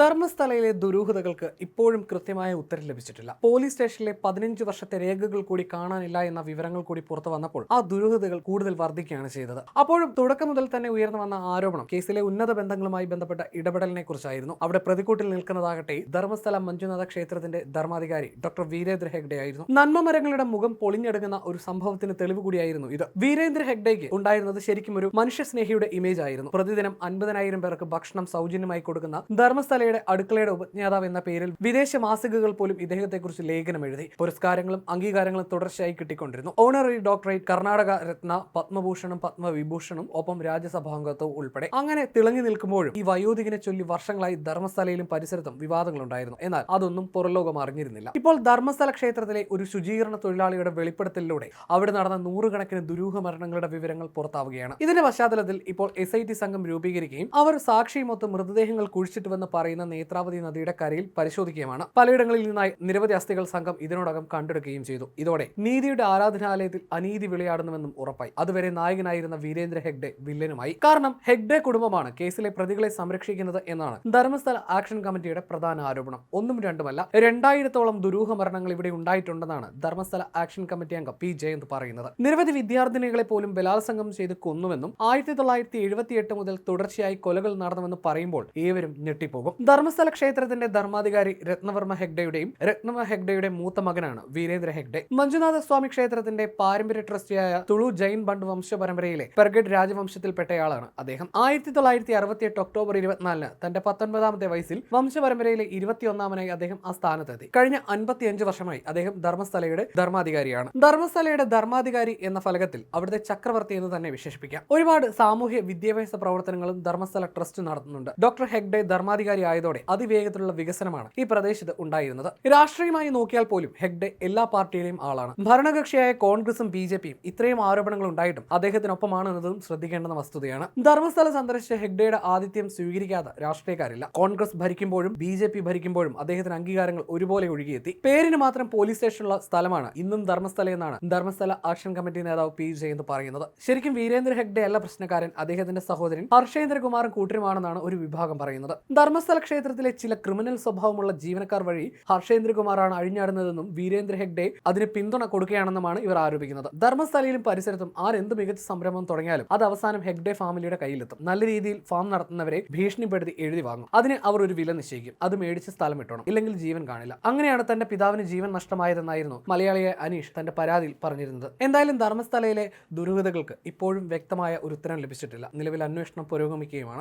ധർമ്മസ്ഥലയിലെ ദുരൂഹതകൾക്ക് ഇപ്പോഴും കൃത്യമായ ഉത്തരം ലഭിച്ചിട്ടില്ല. പോലീസ് സ്റ്റേഷനിലെ പതിനഞ്ച് വർഷത്തെ രേഖകൾ കൂടി കാണാനില്ല എന്ന വിവരങ്ങൾ കൂടി പുറത്തു വന്നപ്പോൾ ആ ദുരൂഹതകൾ കൂടുതൽ വർദ്ധിക്കുകയാണ് ചെയ്തത്. അപ്പോഴും തുടക്കം മുതൽ തന്നെ ഉയർന്നു വന്ന ആരോപണം കേസിലെ ഉന്നത ബന്ധങ്ങളുമായി ബന്ധപ്പെട്ട ഇടപെടലിനെ കുറിച്ചായിരുന്നു. അവിടെ പ്രതിക്കൂട്ടിൽ നിൽക്കുന്നതാകട്ടെ ധർമ്മസ്ഥല മഞ്ജുനാഥ ക്ഷേത്രത്തിന്റെ ധർമാധികാരി ഡോക്ടർ വീരേന്ദ്ര ഹെഗ്ഡെ ആയിരുന്നു നന്മ മരങ്ങളുടെ മുഖം പൊളിഞ്ഞെടുക്കുന്ന ഒരു സംഭവത്തിന് തെളിവ് കൂടിയായിരുന്നു ഇത്. വീരേന്ദ്ര ഹെഗ്ഡേക്ക് ഉണ്ടായിരുന്നത് ശരിക്കും ഒരു മനുഷ്യസ്നേഹിയുടെ ഇമേജ് ആയിരുന്നു. പ്രതിദിനം അൻപതിനായിരം പേർക്ക് ഭക്ഷണം സൗജന്യമായി കൊടുക്കുന്ന ധർമ്മസ്ഥലയുടെ അടുക്കളയുടെ ഉപജ്ഞാതാവ് എന്ന പേരിൽ വിദേശ മാസികകൾ പോലും ഇദ്ദേഹത്തെക്കുറിച്ച് ലേഖനം എഴുതി. പുരസ്കാരങ്ങളും അംഗീകാരങ്ങളും തുടർച്ചയായി കിട്ടിക്കൊണ്ടിരുന്നു. ഓണററി ഡോക്ടറേറ്റ് കർണാടക രത്ന പത്മഭൂഷണും പത്മവിഭൂഷണും ഒപ്പം രാജ്യസഭാംഗത്വവും ഉൾപ്പെടെ. അങ്ങനെ തിളങ്ങി നിൽക്കുമ്പോഴും ഈ വയോധികനെ ചൊല്ലി വർഷങ്ങളായി ധർമ്മസ്ഥലയിലും പരിസരത്തും വിവാദങ്ങൾ ഉണ്ടായിരുന്നു എന്നാൽ അതൊന്നും പുറലോകം അറിഞ്ഞിരുന്നില്ല. ഇപ്പോൾ ധർമ്മസ്ഥല ക്ഷേത്രത്തിലെ ഒരു ശുചീകരണ തൊഴിലാളിയുടെ വെളിപ്പെടുത്തലിലൂടെ അവിടെ നടന്ന നൂറുകണക്കിന് ദുരൂഹ മരണങ്ങളുടെ വിവരങ്ങൾ പുറത്താവുകയാണ്. ഇതിന്റെ പശ്ചാത്തലത്തിൽ ഇപ്പോൾ എസ് സംഘം രൂപീകരിക്കുകയും അവർ സാക്ഷിയുമൊത്ത് മൃതദേഹങ്ങൾ കുഴിച്ചിട്ടുവെന്ന് പറയുന്ന നേത്രാവതി നദിയുടെ കരയിൽ പരിശോധിക്കുകയുമാണ്. പലയിടങ്ങളിൽ നിന്നായി നിരവധി അസ്ഥികൾ സംഘം ഇതിനോടകം കണ്ടെടുക്കുകയും ചെയ്തു. ഇതോടെ നീതിയുടെ ആരാധനാലയത്തിൽ അനീതി വിളയാടുന്നുവെന്നും ഉറപ്പായി. അതുവരെ നായകനായിരുന്ന വീരേന്ദ്ര ഹെഗ്ഡെ വില്ലനുമായി. കാരണം ഹെഗ്ഡെ കുടുംബമാണ് കേസിലെ പ്രതികളെ സംരക്ഷിക്കുന്നത് എന്നാണ് ധർമ്മസ്ഥല ആക്ഷൻ കമ്മിറ്റിയുടെ പ്രധാന ആരോപണം. ഒന്നും രണ്ടുമല്ല രണ്ടായിരത്തോളം ദുരൂഹ മരണങ്ങൾ ഇവിടെ ഉണ്ടായിട്ടുണ്ടെന്നാണ് ധർമ്മസ്ഥല ആക്ഷൻ കമ്മിറ്റി അംഗം പി ജയന്ത് പറയുന്നത്. നിരവധി വിദ്യാർത്ഥിനികളെ പോലും ബലാത്സംഗം ചെയ്ത് കൊന്നുവെന്നും ആയിരത്തി തൊള്ളായിരത്തി എഴുപത്തിയെട്ട് മുതൽ തുടർച്ചയായി കൊലകൾ നടന്നുവെന്ന് പറയുമ്പോൾ ഏവരും ഞെട്ടിപ്പോകും. ധർമ്മസ്ഥല ക്ഷേത്രത്തിന്റെ ധർമാധികാരി രത്നവർമ്മ ഹെഗ്ഡയുടെയും രത്നവർമ്മ ഹെഗ്ഡയുടെ മൂത്ത മകനാണ് വീരേന്ദ്ര ഹെഗ്ഡെ. മഞ്ജുനാഥ സ്വാമി ക്ഷേത്രത്തിന്റെ പാരമ്പര്യ ട്രസ്റ്റിയായ തുളു ജൈൻ ബണ്ട് വംശ പരമ്പരയിലെ പെർഗഡ് രാജവംശത്തിൽപ്പെട്ടയാളാണ് അദ്ദേഹം. ആയിരത്തി തൊള്ളായിരത്തി അറുപത്തിയെട്ട് ഒക്ടോബർ ഇരുപത്തിനാലിന് തന്റെ പത്തൊൻപതാമത്തെ വയസ്സിൽ വംശപരമ്പരയിലെ ഇരുപത്തിയൊന്നാമനായി അദ്ദേഹം ആ സ്ഥാനത്തെത്തി. കഴിഞ്ഞ അൻപത്തിയഞ്ച് വർഷമായി അദ്ദേഹം ധർമ്മസ്ഥലയുടെ ധർമാധികാരിയാണ്. ധർമ്മസ്ഥലയുടെ ധർമാധികാരി എന്ന ഫലകത്തിൽ അവിടുത്തെ ചക്രവർത്തി എന്ന് തന്നെ വിശേഷിപ്പിക്കാം. ഒരുപാട് സാമൂഹ്യ വിദ്യാഭ്യാസ പ്രവർത്തനങ്ങളും ധർമ്മസ്ഥല ട്രസ്റ്റ് നടത്തുന്നുണ്ട്. ഡോക്ടർ ഹെഗ്ഡെ ധർമാധികാരി ആയതോടെ അതിവേഗത്തിലുള്ള വികസനമാണ് ഈ പ്രദേശത്ത് ഉണ്ടായിരുന്നത്. രാഷ്ട്രീയമായി നോക്കിയാൽ പോലും ഹെഗ്ഡെ എല്ലാ പാർട്ടിയിലെയും ആളാണ്. ഭരണകക്ഷിയായ കോൺഗ്രസും ബി ജെ പിയും ഇത്രയും ആരോപണങ്ങൾ ഉണ്ടായിട്ടും അദ്ദേഹത്തിനൊപ്പമാണ് എന്നതും ശ്രദ്ധിക്കേണ്ടുന്ന വസ്തുതയാണ്. ധർമ്മസ്ഥലം സന്ദർശിച്ച ഹെഗ്ഡയുടെ ആതിഥ്യം സ്വീകരിക്കാത്ത രാഷ്ട്രീയക്കാരില്ല. കോൺഗ്രസ് ഭരിക്കുമ്പോഴും ബി ജെ പി ഭരിക്കുമ്പോഴും അദ്ദേഹത്തിന് അംഗീകാരങ്ങൾ ഒരുപോലെ ഒഴുകിയെത്തി. പേരിന് മാത്രം പോലീസ് സ്റ്റേഷനുള്ള സ്ഥലമാണ് ഇന്നും ധർമ്മസ്ഥല എന്നാണ് ധർമ്മസ്ഥല ആക്ഷൻ കമ്മിറ്റി നേതാവ് പി ജയന്ത് പറയുന്നത്. ശരിക്കും വീരേന്ദ്ര ഹെഗ്ഡെ അല്ല പ്രശ്നക്കാരൻ. അദ്ദേഹത്തിന്റെ സഹോദരൻ ഹർഷേന്ദ്രകുമാറും കൂട്ടരുമാണെന്നാണ് ഒരു വിഭാഗം പറയുന്നത്. ധർമ്മസ്ഥല ക്ഷേത്രത്തിലെ ചില ക്രിമിനൽ സ്വഭാവമുള്ള ജീവനക്കാർ വഴി ഹർഷേന്ദ്രകുമാറാണ് അഴിഞ്ഞാടുന്നതെന്നും വീരേന്ദ്ര ഹെഗ്ഡെ അതിന് പിന്തുണ കൊടുക്കുകയാണെന്നുമാണ് ഇവർ ആരോപിക്കുന്നത്. ധർമ്മസ്ഥലയിലും പരിസരത്തും ആരെന്ത് മികച്ച സംരംഭം തുടങ്ങിയാലും അത് അവസാനം ഹെഗ്ഡെ ഫാമിലിയുടെ കയ്യിലെത്തും. നല്ല രീതിയിൽ ഫാം നടത്തുന്നവരെ ഭീഷണിപ്പെടുത്തി എഴുതി വാങ്ങും. അതിന് അവർ ഒരു വില നിശ്ചയിക്കും. അത് മേടിച്ച് സ്ഥലം ഇട്ടോണം. ഇല്ലെങ്കിൽ ജീവൻ കാണില്ല. അങ്ങനെയാണ് തന്റെ പിതാവിന് ജീവൻ നഷ്ടമായതെന്നായിരുന്നു മലയാളിയായ അനീഷ് തന്റെ പരാതിയിൽ പറഞ്ഞിരുന്നത്. എന്തായാലും ധർമ്മസ്ഥലയിലെ ദുരൂഹതകൾക്ക് ഇപ്പോഴും വ്യക്തമായ ഒരു ഉത്തരം ലഭിച്ചിട്ടില്ല. നിലവിൽ അന്വേഷണം പുരോഗമിക്കുകയുമാണ്.